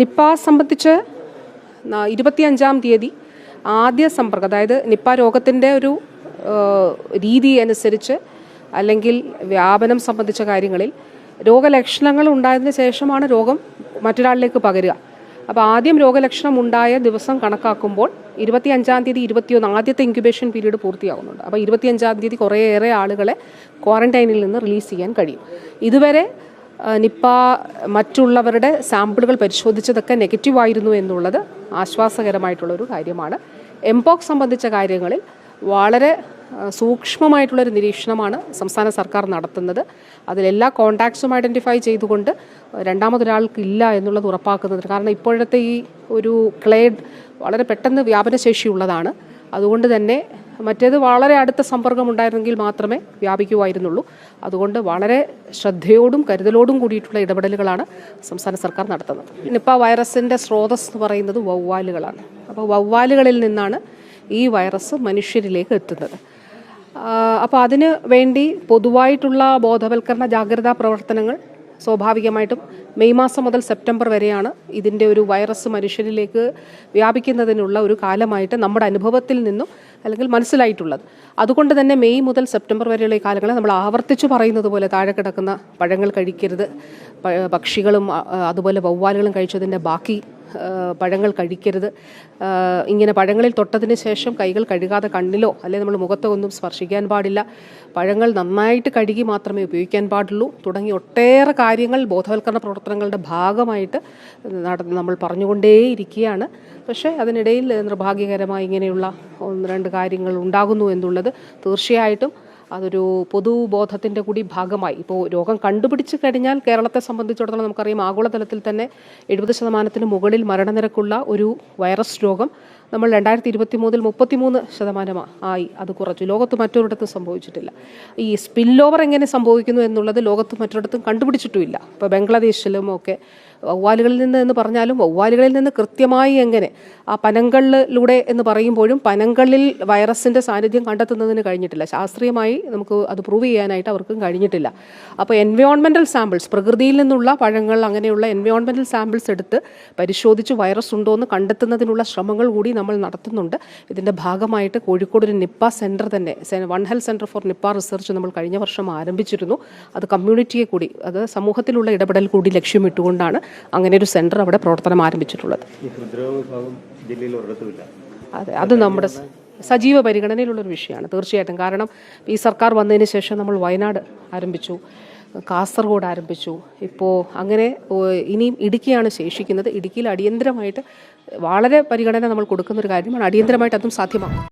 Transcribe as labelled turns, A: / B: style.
A: Nipah സംബന്ധിച്ച് ഇരുപത്തിയഞ്ചാം തീയതി ആദ്യ സമ്പർക്കം അതായത് നിപ്പ രോഗത്തിന്റെ ഒരു രീതി അനുസരിച്ച് അല്ലെങ്കിൽ വ്യാപനം സംബന്ധിച്ച കാര്യങ്ങളിൽ രോഗലക്ഷണങ്ങൾ ഉണ്ടായതിനു ശേഷമാണ് രോഗം മറ്റൊരാളിലേക്ക് പകരുക. അപ്പോൾ ആദ്യം രോഗലക്ഷണം ഉണ്ടായ ദിവസം കണക്കാക്കുമ്പോൾ ഇരുപത്തിയഞ്ചാം തീയതി ഇരുപത്തിയൊന്ന് ആദ്യത്തെ ഇൻക്യുബേഷൻ പീരീഡ് പൂർത്തിയാകുന്നുണ്ട്. അപ്പോൾ ഇരുപത്തിയഞ്ചാം തീയതി കുറേയേറെ ആളുകളെ ക്വാറന്റൈനിൽ നിന്ന് റിലീസ് ചെയ്യാൻ കഴിയും. ഇതുവരെ നിപ്പ മറ്റുള്ളവരുടെ സാമ്പിളുകൾ പരിശോധിച്ചതൊക്കെ നെഗറ്റീവായിരുന്നു എന്നുള്ളത് ആശ്വാസകരമായിട്ടുള്ളൊരു കാര്യമാണ്. എംപോക്സ് സംബന്ധിച്ച കാര്യങ്ങളിൽ വളരെ സൂക്ഷ്മമായിട്ടുള്ളൊരു നിരീക്ഷണമാണ് സംസ്ഥാന സർക്കാർ നടത്തുന്നത്. അതിലെല്ലാ കോണ്ടാക്ട്സും ഐഡന്റിഫൈ ചെയ്തുകൊണ്ട് രണ്ടാമതൊരാൾക്കില്ല എന്നുള്ളത് ഉറപ്പാക്കുന്നത് കാരണം ഇപ്പോഴത്തെ ഈ ഒരു ക്ലേഡ് വളരെ പെട്ടെന്ന് വ്യാപനശേഷിയുള്ളതാണ്. അതുകൊണ്ട് തന്നെ മറ്റേത് വളരെ അടുത്ത സമ്പർക്കം ഉണ്ടായിരുന്നെങ്കിൽ മാത്രമേ വ്യാപിക്കുമായിരുന്നുള്ളൂ അതുകൊണ്ട് വളരെ ശ്രദ്ധയോടും കരുതലോടും കൂടിയിട്ടുള്ള ഇടപെടലുകളാണ് സംസ്ഥാന സർക്കാർ നടത്തുന്നത്. നിപ്പ വൈറസിന്റെ സ്രോതസ് എന്ന് പറയുന്നത് വവ്വാലുകളാണ്. അപ്പോൾ വവ്വാലുകളിൽ നിന്നാണ് ഈ വൈറസ് മനുഷ്യരിലേക്ക് എത്തുന്നത്. അപ്പോൾ അതിന് വേണ്ടി പൊതുവായിട്ടുള്ള ബോധവൽക്കരണ ജാഗ്രതാ പ്രവർത്തനങ്ങൾ സ്വാഭാവികമായിട്ടും മെയ് മാസം മുതൽ സെപ്റ്റംബർ വരെയാണ് ഇതിന്റെ ഒരു വൈറസ് മനുഷ്യരിലേക്ക് വ്യാപിക്കുന്നതിനുള്ള ഒരു കാലമായിട്ട് നമ്മുടെ അനുഭവത്തിൽ നിന്നും അല്ലെങ്കിൽ മനസ്സിലായിട്ടുള്ളത്. അതുകൊണ്ട് തന്നെ മെയ് മുതൽ സെപ്റ്റംബർ വരെയുള്ള ഈ കാലങ്ങളെ നമ്മൾ ആവർത്തിച്ചു പറയുന്നത് പോലെ താഴെ കിടക്കുന്ന പഴങ്ങൾ കഴിക്കരുത്. പക്ഷികളും അതുപോലെ വവ്വാലുകളും കഴിച്ചതിന്റെ ബാക്കി പഴങ്ങൾ കഴിക്കരുത്. ഇങ്ങനെ പഴങ്ങളിൽ തൊട്ടതിന് ശേഷം കൈകൾ കഴുകാതെ കണ്ണിലോ അല്ലെങ്കിൽ നമ്മൾ മുഖത്തോ ഒന്നും സ്പർശിക്കാൻ പാടില്ല. പഴങ്ങൾ നന്നായിട്ട് കഴുകി മാത്രമേ ഉപയോഗിക്കാൻ പാടുള്ളൂ. തുടങ്ങി ഒട്ടേറെ കാര്യങ്ങൾ ബോധവൽക്കരണ പ്രവർത്തനങ്ങളുടെ ഭാഗമായിട്ട് നമ്മൾ പറഞ്ഞുകൊണ്ടേയിരിക്കുകയാണ്. പക്ഷേ അതിനിടയിൽ നിർഭാഗ്യകരമായി ഇങ്ങനെയുള്ള ഒന്ന് രണ്ട് കാര്യങ്ങൾ ഉണ്ടാകുന്നു എന്നുള്ളത് തീർച്ചയായിട്ടും അതൊരു പൊതുബോധത്തിന്റെ കൂടി ഭാഗമായി. ഇപ്പോൾ രോഗം കണ്ടുപിടിച്ച് കഴിഞ്ഞാൽ കേരളത്തെ സംബന്ധിച്ചിടത്തോളം നമുക്കറിയാം ആഗോളതലത്തിൽ തന്നെ എഴുപത് ശതമാനത്തിന് മുകളിൽ മരണനിരക്കുള്ള ഒരു വൈറസ് രോഗം നമ്മൾ രണ്ടായിരത്തി ഇരുപത്തി മൂന്നിൽ മുപ്പത്തിമൂന്ന് ശതമാനം ആയി അത് കുറച്ചു. ലോകത്ത് മറ്റൊരിടത്തും സംഭവിച്ചിട്ടില്ല. ഈ സ്പിൽ ഓവർ എങ്ങനെ സംഭവിക്കുന്നു എന്നുള്ളത് ലോകത്ത് മറ്റൊരിടത്തും കണ്ടുപിടിച്ചിട്ടുമില്ല. ഇപ്പോൾ ബംഗ്ലാദേശിലും ഒക്കെ വവ്വാലുകളിൽ നിന്ന് എന്ന് പറഞ്ഞാലും വവ്വാലുകളിൽ നിന്ന് കൃത്യമായി എങ്ങനെ ആ പനങ്ങളിലൂടെ എന്ന് പറയുമ്പോഴും പനങ്ങളിൽ വൈറസിന്റെ സാന്നിധ്യം കണ്ടെത്തുന്നതിന് കഴിഞ്ഞിട്ടില്ല. ശാസ്ത്രീയമായി നമുക്ക് അത് പ്രൂവ് ചെയ്യാനായിട്ട് അവർക്കും കഴിഞ്ഞിട്ടില്ല. അപ്പോൾ എൻവയോൺമെന്റൽ സാമ്പിൾസ് പ്രകൃതിയിൽ നിന്നുള്ള പഴങ്ങൾ അങ്ങനെയുള്ള എൻവയോൺമെന്റൽ സാമ്പിൾസ് എടുത്ത് പരിശോധിച്ച് വൈറസ് ഉണ്ടോ എന്ന് കണ്ടെത്തുന്നതിനുള്ള ശ്രമങ്ങൾ കൂടി നമ്മൾ നടത്തുന്നുണ്ട്. ഇതിന്റെ ഭാഗമായിട്ട് കോഴിക്കോട് ഒരു നിപ്പ സെന്റർ തന്നെ one health centre for Nipah research നമ്മൾ കഴിഞ്ഞ വർഷം ആരംഭിച്ചിരുന്നു. അത് കമ്മ്യൂണിറ്റിയെ കൂടി അത് സമൂഹത്തിലുള്ള ഇടപെടൽ കൂടി ലക്ഷ്യമിട്ടുകൊണ്ടാണ് അങ്ങനെ ഒരു സെന്റർ അവിടെ പ്രവർത്തനം ആരംഭിച്ചിട്ടുള്ളത്. അതെ അത് നമ്മുടെ സജീവ സജീവ പരിഗണനയിലുള്ളൊരു വിഷയമാണ് തീർച്ചയായിട്ടും. കാരണം ഈ സർക്കാർ വന്നതിന് ശേഷം നമ്മൾ വയനാട് ആരംഭിച്ചു. കാസർഗോഡ് ആരംഭിച്ചു. ഇപ്പോൾ അങ്ങനെ ഇനിയും ഇടുക്കിയാണ് ശേഷിക്കുന്നത്. ഇടുക്കിയിൽ അടിയന്തരമായിട്ട് വളരെ പരിഗണന നമ്മൾ കൊടുക്കുന്ന ഒരു കാര്യമാണ്. അടിയന്തരമായിട്ട് അതും സാധ്യമാക്കും.